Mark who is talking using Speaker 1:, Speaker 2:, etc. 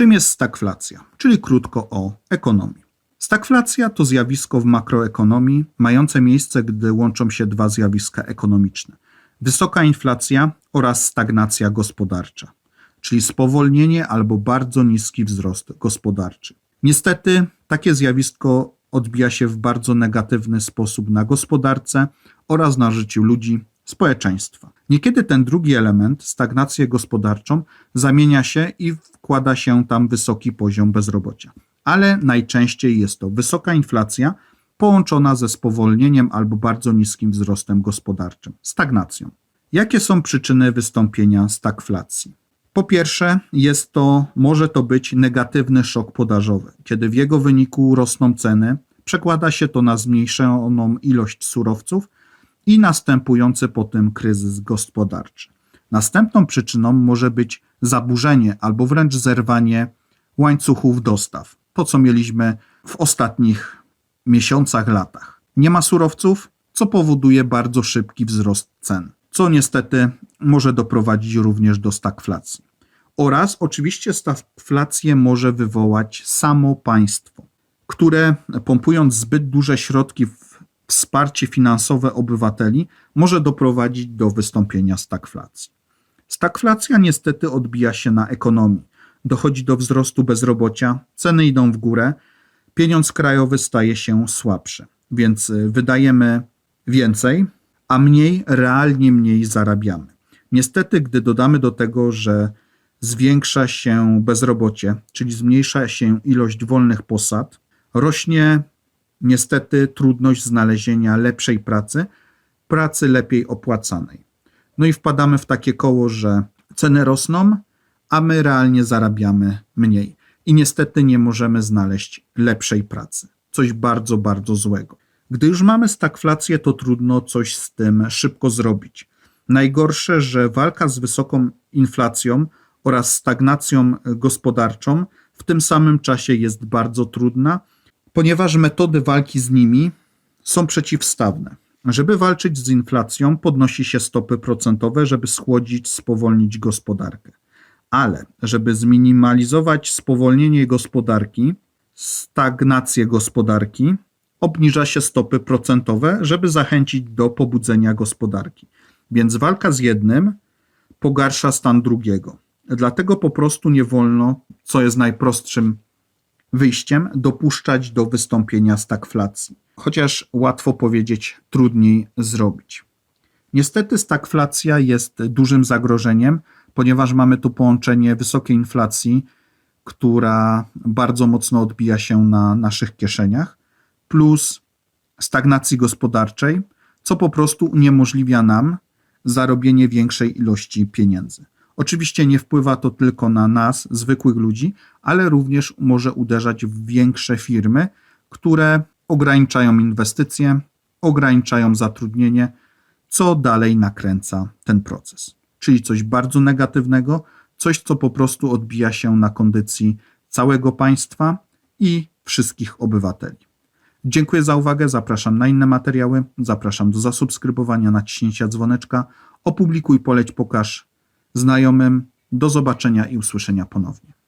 Speaker 1: Czym jest stagflacja? Czyli krótko o ekonomii. Stagflacja to zjawisko w makroekonomii mające miejsce, gdy łączą się dwa zjawiska ekonomiczne: wysoka inflacja oraz stagnacja gospodarcza, czyli spowolnienie albo bardzo niski wzrost gospodarczy. Niestety, takie zjawisko odbija się w bardzo negatywny sposób na gospodarce oraz na życiu ludzi, społeczeństwa. Niekiedy ten drugi element, stagnację gospodarczą, zamienia się i wkłada się tam wysoki poziom bezrobocia. Ale najczęściej jest to wysoka inflacja połączona ze spowolnieniem albo bardzo niskim wzrostem gospodarczym, stagnacją. Jakie są przyczyny wystąpienia stagflacji? Po pierwsze, jest to, może to być negatywny szok podażowy, kiedy w jego wyniku rosną ceny, przekłada się to na zmniejszoną ilość surowców i następujący po tym kryzys gospodarczy. Następną przyczyną może być zaburzenie albo wręcz zerwanie łańcuchów dostaw, to co mieliśmy w ostatnich miesiącach, latach. Nie ma surowców, co powoduje bardzo szybki wzrost cen, co niestety może doprowadzić również do stagflacji. Oraz oczywiście stagflację może wywołać samo państwo, które pompując zbyt duże środki w wsparcie finansowe obywateli, może doprowadzić do wystąpienia stagflacji. Stagflacja niestety odbija się na ekonomii. Dochodzi do wzrostu bezrobocia, ceny idą w górę, pieniądz krajowy staje się słabszy, więc y, wydajemy więcej, a mniej, realnie mniej zarabiamy. Niestety, gdy dodamy do tego, że zwiększa się bezrobocie, czyli zmniejsza się ilość wolnych posad, rośnie niestety trudność znalezienia lepszej pracy, pracy lepiej opłacanej. No i wpadamy w takie koło, że ceny rosną, a my realnie zarabiamy mniej. I niestety nie możemy znaleźć lepszej pracy. Coś bardzo, bardzo złego. Gdy już mamy stagflację, to trudno coś z tym szybko zrobić. Najgorsze, że walka z wysoką inflacją oraz stagnacją gospodarczą w tym samym czasie jest bardzo trudna, ponieważ metody walki z nimi są przeciwstawne. Żeby walczyć z inflacją, podnosi się stopy procentowe, żeby schłodzić, spowolnić gospodarkę. Ale żeby zminimalizować spowolnienie gospodarki, stagnację gospodarki, obniża się stopy procentowe, żeby zachęcić do pobudzenia gospodarki. Więc walka z jednym pogarsza stan drugiego. Dlatego po prostu nie wolno, co jest najprostszym wyjściem, dopuszczać do wystąpienia stagflacji. Chociaż łatwo powiedzieć, trudniej zrobić. Niestety stagflacja jest dużym zagrożeniem, ponieważ mamy tu połączenie wysokiej inflacji, która bardzo mocno odbija się na naszych kieszeniach, plus stagnacji gospodarczej, co po prostu uniemożliwia nam zarobienie większej ilości pieniędzy. Oczywiście nie wpływa to tylko na nas, zwykłych ludzi, ale również może uderzać w większe firmy, które ograniczają inwestycje, ograniczają zatrudnienie, co dalej nakręca ten proces. Czyli coś bardzo negatywnego, coś, co po prostu odbija się na kondycji całego państwa i wszystkich obywateli. Dziękuję za uwagę, zapraszam na inne materiały, zapraszam do zasubskrybowania, naciśnięcia dzwoneczka, opublikuj, poleć, pokaż znajomym. Do zobaczenia i usłyszenia ponownie.